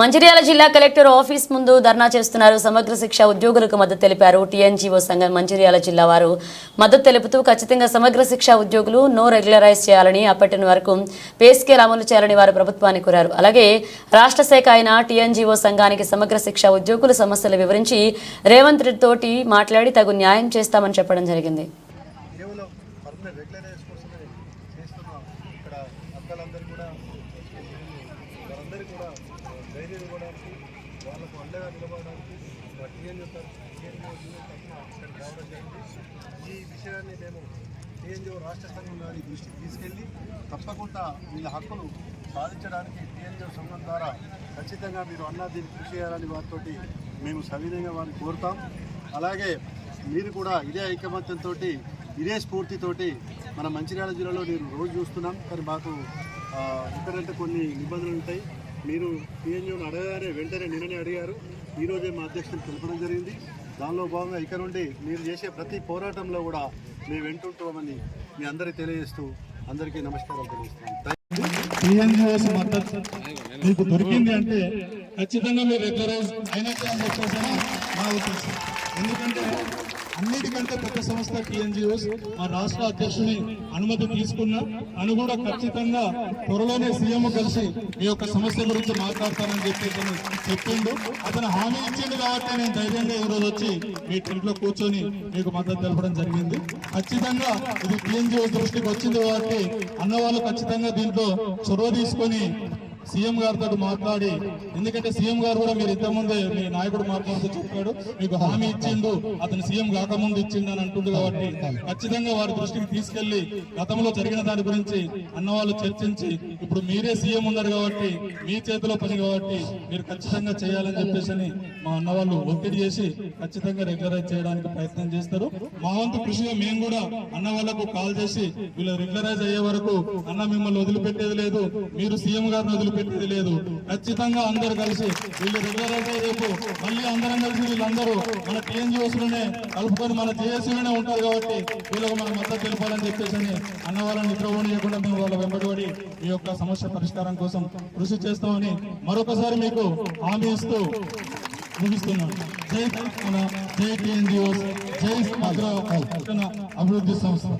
మంచిర్యాల జిల్లా collector office ముందు ధర్నా చేస్తున్నారు. సమగ్ర శిక్ష ఉద్యోగులకు మద్దతు తెలిపారు. టీఎన్జీఓ సంఘం మంచిర్యాల జిల్లా వారు మద్దతు తెలుపుతూ ఖచ్చితంగా సమగ్ర శిక్ష ఉద్యోగులు నో రెగ్యులరైజ్ చేయాలని అప్పటి వరకు పే స్కేల్ అమలు చేయాలని వారు ప్రభుత్వాన్ని కోరారు. అలాగే రాష్ట్ర శాఖ అయిన టీఎన్జీఓ సంఘానికి సమగ్ర శిక్ష ఉద్యోగుల సమస్యలు వివరించి రేవంత్ రెడ్డి తోటి మాట్లాడి తగు న్యాయం చేస్తామని చెప్పడం జరిగింది. ఇక్కడ అక్కలందరూ కూడా వారందరూ కూడా ధైర్యం ఇవ్వడానికి వాళ్ళకు అండగా నిలబడడానికి మా టీఎన్యూ టీఎన్యూ తరఫున ఇక్కడికి రావడం జరిగింది. ఈ విషయాన్ని మేము టీఎన్యూ రాష్ట్ర సంఘం గారి దృష్టికి తీసుకెళ్ళి తప్పకుండా వీళ్ళ హక్కులు సాధించడానికి టీఎన్యూ సంఘం ద్వారా ఖచ్చితంగా మీరు అన్నా దీన్ని కృషి చేయాలని వారితోటి మేము సవినయంగా వారిని కోరుతాం. అలాగే మీరు కూడా ఇదే ఐకమత్యంతో ఇదే స్ఫూర్తితోటి మన మంచిర్యాల జిల్లాలో నేను రోజు చూస్తున్నాం. కానీ మాకు ఇక్కడంటే కొన్ని నిబంధనలు ఉంటాయి. మీరు టీఎన్యూని అడగానే వెంటనే నిన్ననే అడిగారు. ఈరోజే మా అధ్యక్షులు తెలపడం జరిగింది. దానిలో భాగంగా ఇక్కడ నుండి మీరు చేసే ప్రతి పోరాటంలో కూడా మేము వెంటుంటామని మీ అందరికీ తెలియజేస్తూ అందరికీ నమస్కారం తెలియజేస్తాను టీఎన్జిఓస్ మద్దతు మీకు దొరికింది అంటే ఖచ్చితంగా మీరు రెగ్యులరైజ్ అయినట్టే అని చెప్పేసి మా ఉద్దేశం. ఎందుకంటే అన్నిటికంటే పెద్ద సంస్థ టీఎన్జిఓస్ మా రాష్ట్ర అధ్యక్షుని అనుమతి తీసుకున్నా అను కూడా ఖచ్చితంగా త్వరలోనే సీఎం కలిసి ఈ యొక్క సమస్య గురించి మాట్లాడతానని చెప్పేసి చెప్పిండు. అతను హామీ ఇచ్చిండు కాబట్టి నేను ధైర్యంగా ఈ రోజు వచ్చి మీ ఇంట్లో కూర్చొని మీకు మద్దతు తెలపడం జరిగింది. ఖచ్చితంగా ఇది టీఎన్జిఓ దృష్టికి వచ్చింది కాబట్టి అన్నవాళ్ళు ఖచ్చితంగా దీంట్లో చొరవ తీసుకొని సీఎం గారితో మాట్లాడి ఎందుకంటే సీఎం గారు కూడా మీరు ఇంతకుముందే మీ నాయకుడు మాట్లాడుతూ చెప్పాడు మీకు హామీ ఇచ్చిండు అతను సీఎం కాకముందు ఇచ్చిండు అని అంటుండు కాబట్టి ఖచ్చితంగా వారి దృష్టికి తీసుకెళ్ళి గతంలో జరిగిన దాని గురించి అన్నవాళ్ళు చర్చించి ఇప్పుడు మీరే సీఎం ఉన్నారు కాబట్టి మీ చేతిలో పని కాబట్టి మీరు ఖచ్చితంగా చేయాలని చెప్పేసి అని మా అన్నవాళ్ళు ఒత్తిడి చేసి ఖచ్చితంగా రెగ్యులరైజ్ చేయడానికి ప్రయత్నం చేస్తారు. మా వంతు కృషిగా మేము కూడా అన్న వాళ్ళకు కాల్ చేసి వీళ్ళు రెగ్యులరైజ్ అయ్యే వరకు అన్న మిమ్మల్ని వదిలిపెట్టేది లేదు మీరు సీఎం గారిని వదిలిపెట్టేది లేదు. ఖచ్చితంగా అందరు కలిసి వీళ్ళు రెగ్యులర్ అయితే రేపు మళ్ళీ అందరం కలిసి వీళ్ళందరూ మన టీఎన్జిఓస్లోనే కలుపుకొని మన జేఏసీలోనే ఉంటారు కాబట్టి వీళ్ళకు మన మద్దతు తెలపాలని చెప్పేసి అని అన్న వాళ్ళని నిద్రపోని చేయకుండా మేము వాళ్ళ వెంబడిపడి ఈ యొక్క సమస్య పరిష్కారం కోసం కృషి చేస్తామని మరొకసారి మీకు హామీ ఇస్తూ ముగిస్తున్నాను. జై తెలంగాణ జై టీఎన్జిఓస్ జై అభివృద్ధి సంస్థ.